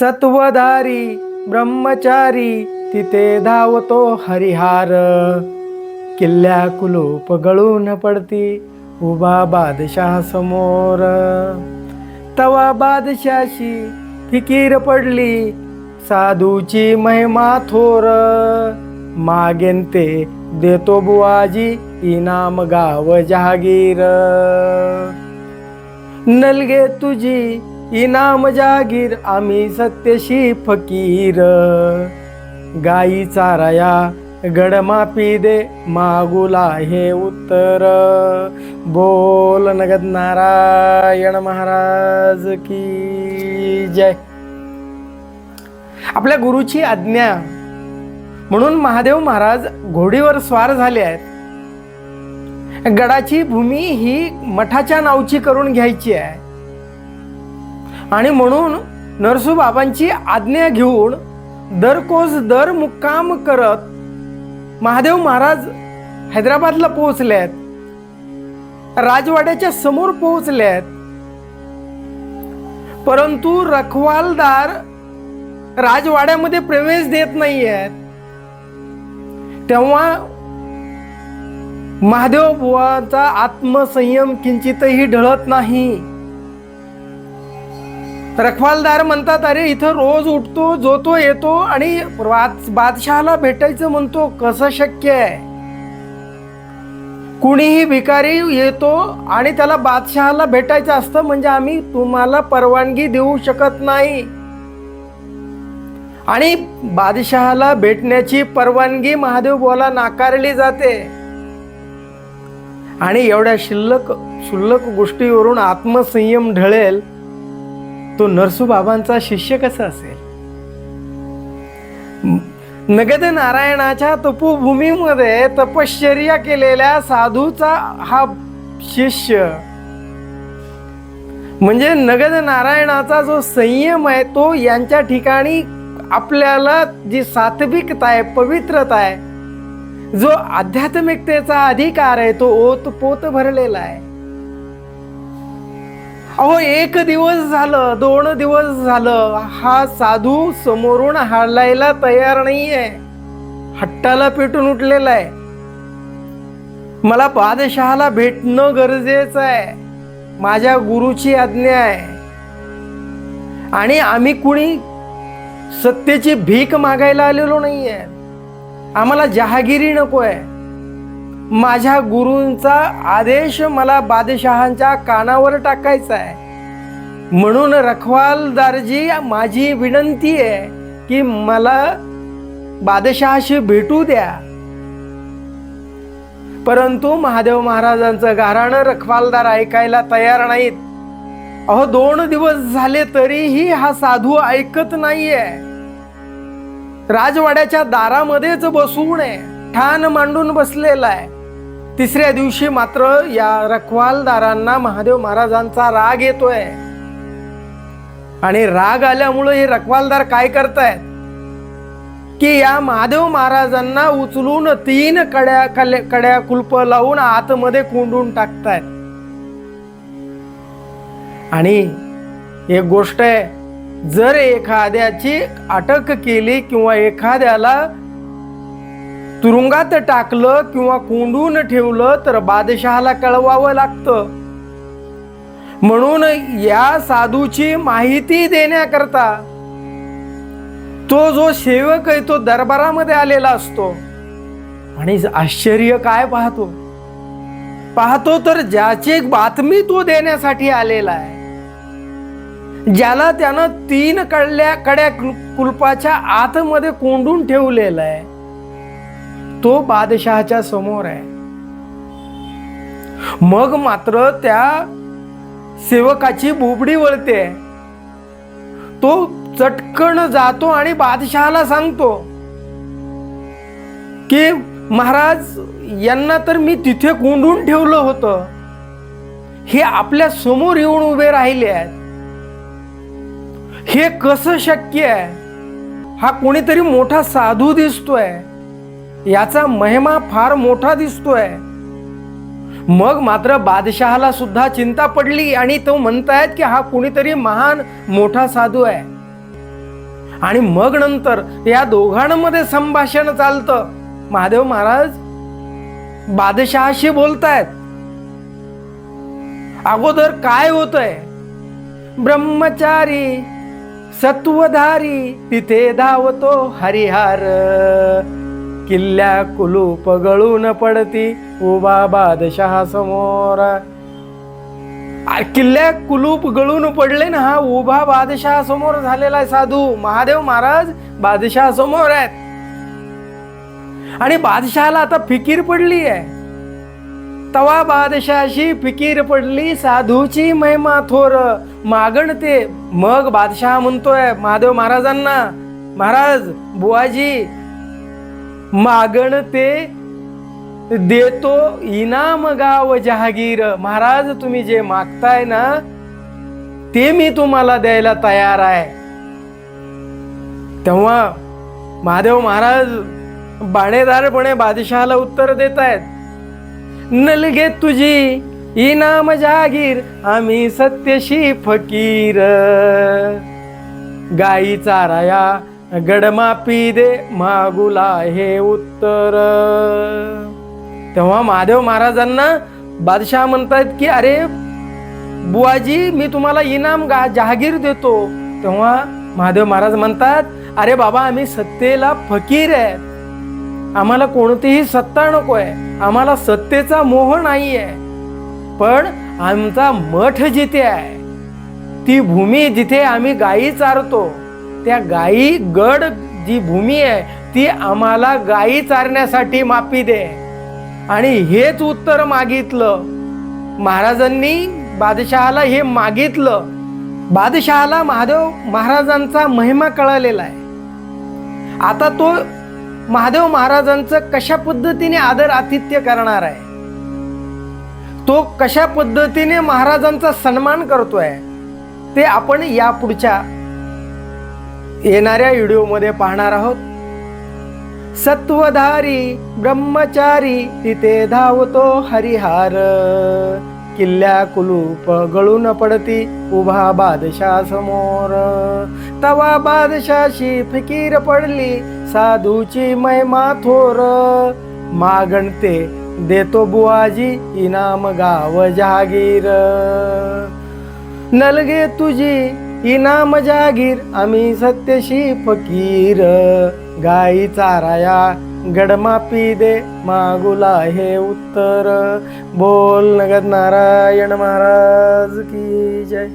सत्वधारी ब्रह्मचारी तिथे धावतो हरिहार. किल्ल्या कुलूप गळून पडती उभा बादशाह समोर. तवा बादशाशी फिकीर पडली साधूची महिमा थोर. मागेन ते देतो बुवाजी इनाम गाव जहागीर. नलगे तुझी इनाम जागीर आम्ही सत्यशी फकीर. गाई चाराया गडमापी दे मागुला हे उत्तर. बोल नगद नारायण महाराज की जय. आपल्या गुरुची आज्ञा. म्हणून महादेव महाराज घोडीवर स्वार झाले आहेत. गडाची भूमी ही मठाच्या नावची करून घ्यायची आहे. आणि म्हणून नरसूबाबांची आज्ञा घेऊन दरकोस दर मुक्काम करत महादेव महाराज हैदराबादला पोहोचले आहेत राजवाड्याच्या समोर पोहोचले आहेत परंतु रखवालदार राजवाड्यामध्ये प्रवेश देत नाही आहेत तेव्हा महादेव बुवाचा आत्मसंयम किंचितही ढळत नाही. रखवालदार म्हणतात अरे इथं रोज उठतो जो तो येतो आणि बादशहाला भेटायचं म्हणतो कसं शक्य आहे? कुणीही भिकारी येतो आणि त्याला बादशहाला भेटायचं असतं म्हणजे आम्ही तुम्हाला परवानगी देऊ शकत नाही. आणि बादशहाला भेटण्याची परवानगी महादेव बोला नाकारली जाते. आणि एवढ्या शिल्लक शुल्लक गोष्टीवरून आत्मसंयम ढळेल. तो नरसूबाबांचा शिष्य कसा असेल? नगद नारायणाच्या तपोभूमीमध्ये तपश्चर्या केलेल्या साधूचा हा शिष्य म्हणजे नगद नारायणाचा जो संयम आहे तो यांच्या ठिकाणी आपल्याला जी सात्विकता आहे पवित्रता आहे जो आध्यात्मिकतेचा अधिकार आहे तो ओत पोत भरलेला आहे. अहो एक दिवस झालं दोन दिवस झालं. हा साधू समोरून हालायला तयार नाहीये. हट्टाला पेटून उठलेला आहे. मला बादशहाला भेटणं गरजेचं आहे. माझ्या गुरुची आज्ञा आहे. आणि आम्ही कुणी सत्तेची भीक मागायला आलेलो नाहीये. आम्हाला जहागिरी नको आहे माझ्या गुरूंचा आदेश मला बादशहांच्या कानावर टाकायचा आहे. म्हणून रखवालदारजी माझी विनंती आहे की मला बादशहाशी भेटू द्या. परंतु महादेव महाराजांचं गाराणं रखवालदार ऐकायला तयार नाहीत. अहो दोन दिवस झाले तरीही हा साधू ऐकत नाहीये. राजवाड्याच्या दारामध्येच बसून आहे. ठाण मांडून बसलेला आहे. तिसऱ्या दिवशी मात्र या रखवालदारांना महादेव महाराजांचा राग येतोय. आणि राग आल्यामुळं हे रखवालदार काय करतायत? की या महादेव महाराजांना उचलून तीन कड्या कल्या कड्या कुलप लावून आतमध्ये कोंडून टाकतायत. आणि एक गोष्ट आहे जर एखाद्याची अटक केली किंवा एखाद्याला तुरुंगात टाकलं किंवा कोंडून ठेवलं तर बादशहाला कळवावं लागतं. म्हणून या साधूची माहिती देण्याकरता तो जो सेवक आहे तो दरबारामध्ये आलेला असतो. आणि आश्चर्य काय पाहतो? पाहतो तर ज्याची बातमी तो देण्यासाठी आलेला आहे. ज्याला त्यानं तीन कडल्या कड्या कुलपाच्या आतमध्ये कोंडून ठेवलेला आहे. तो बादशहाच्या समोर आहे. मग मात्र त्या सेवकाची बोबडी वळते. तो चटकन जातो आणि बादशहाला सांगतो की महाराज यांना तर मी तिथे कोंडून ठेवलं होतं. हे आपल्यासमोर येऊन उभे राहिले आहेत. हे कसं शक्य आहे? हा कोणीतरी मोठा साधू दिसतोय. याचा महिमा फार मोठा दिसतोय. मग मात्र बादशहाला सुद्धा चिंता पडली आणि तो म्हणतायत की हा कुणीतरी महान मोठा साधू आहे. आणि मग नंतर या दोघांमध्ये संभाषण चालतं. महादेव महाराज बादशहाशी बोलतायत. अगोदर काय होतंय? ब्रह्मचारी सत्वधारी तिथे धावतो हरिहार. किल्ल्या कुलूप गळून पडती उभा बादशहा समोर. किल्ल्या कुलूप गळून पडले ना हा उभा बादशहा समोर झालेला आहे साधू. महादेव महाराज बादशहा समोर आहेत. आणि बादशहाला आता फिकीर पडली आहे. तवा बादशाशी फिकीर पडली साधूची महिमा थोर. मागण ते मग बादशाह म्हणतोय महादेव महाराजांना महाराज बुवाजी मागण ते देतो इनाम गाव जहागीर. महाराज तुम्ही जे मागताय ना ते मी तुम्हाला द्यायला तयार आहे. तेव्हा महादेव महाराज बाणेदारपणे बादशहाला उत्तर देत आहेत नलगे तुझी इनाम जहागीर आम्ही सत्यशी फकीर. गाई चाराया गडमापी दे मागुला हे उत्तर. तेव्हा महादेव महाराजांना बादशाह म्हणतायत की अरे बुवाजी मी तुम्हाला इनाम गा जहागीर देतो. तेव्हा महादेव महाराज म्हणतात अरे बाबा आम्ही सत्तेला फकीर आहे. आम्हाला कोणतीही सत्ता नको आहे आम्हाला सत्तेचा मोह नाही आहे पण आमचा मठ जिथे आहे ती भूमी जिथे आम्ही गायी चारतो. त्या गायी गड जी भूमी आहे ती आम्हाला गायी चारण्यासाठी मापी दे. आणि हेच उत्तर मागितलं. महाराजांनी बादशहाला हे मागितलं. बादशहाला महादेव महाराजांचा महिमा कळालेला आहे. आता तो महादेव महाराजांचं कशा पद्धतीने आदर आतिथ्य करणार आहे? तो कशा पद्धतीने महाराजांचा सन्मान करतोय? ते आपण या पुढच्या येणाऱ्या व्हिडिओमध्ये पाहणार आहोत. सत्वधारी ब्रह्मचारी तिथे धावतो हरिहार. किल्ल्या कुलूप गळून पडती उभा बादशा समोर. तवा बादशाशी फिकीर पडली साधूची महिमा थोर. मागणते देतो बुवाजी इनाम गाव जहागीर. नलगे तुझी इनाम जागीर आम्ही सत्यशी फकीर. गाई चाराया गडमापी दे मागुला हे उत्तर. बोल नगद नारायण महाराज की जय.